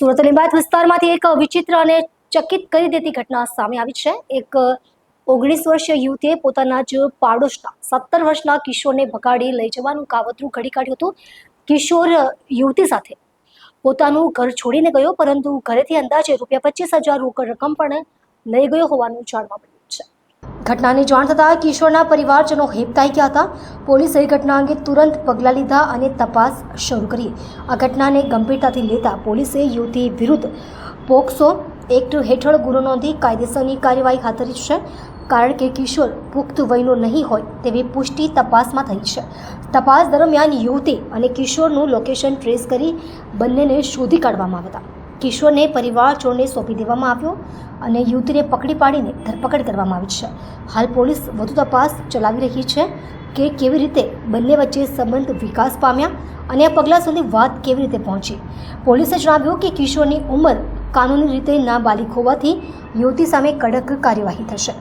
સુરત લિંબાયત વિસ્તારમાંથી એક વિચિત્ર અને ચકિત કરી દેતી ઘટના સામે આવી છે. એક ઓગણીસ વર્ષીય યુવતીએ પોતાના જ પાડોશના સત્તર વર્ષના કિશોરને ભગાડી લઈ જવાનું કાવતરું ઘડી કાઢ્યું હતું. કિશોર યુવતી સાથે પોતાનું ઘર છોડીને ગયો, પરંતુ ઘરેથી અંદાજે રૂપિયા પચીસ હજાર રોકડ રકમ પણ લઈ ગયો હોવાનું જાણવા મળ્યું. ઘટનાની જાણ થતાં કિશોરના પરિવારજનો હેપતાઈ ગયા હતા. પોલીસે ઘટના અંગે તુરંત પગલાં લીધા અને તપાસ શરૂ કરી. આ ઘટનાને ગંભીરતાથી લેતા પોલીસે યુવતી વિરુદ્ધ પોક્સો એક્ટ હેઠળ ગુનો નોંધી કાયદેસરની કાર્યવાહી હાથ ધરી છે. કારણ કે કિશોર પુખ્ત વયનો નહીં હોય તેવી પુષ્ટિ તપાસમાં થઈ છે. તપાસ દરમિયાન યુવતી અને કિશોરનું લોકેશન ટ્રેસ કરી બંનેને શોધી કાઢવામાં આવ્યા હતા. કિશોરને પરિવારજોને સોંપી દેવામાં આવ્યો અને યુવતીને પકડી પાડીને ધરપકડ કરવામાં આવી છે. હાલ પોલીસ વધુ તપાસ ચલાવી રહી છે કે કેવી રીતે બંને વચ્ચે સંબંધ વિકાસ પામ્યા અને આ પગલાં સુધી વાત કેવી રીતે પહોંચી. પોલીસે જણાવ્યું કે કિશોરની ઉંમર કાનૂની રીતે નાબાલિક હોવાથી યુવતી સામે કડક કાર્યવાહી થશે.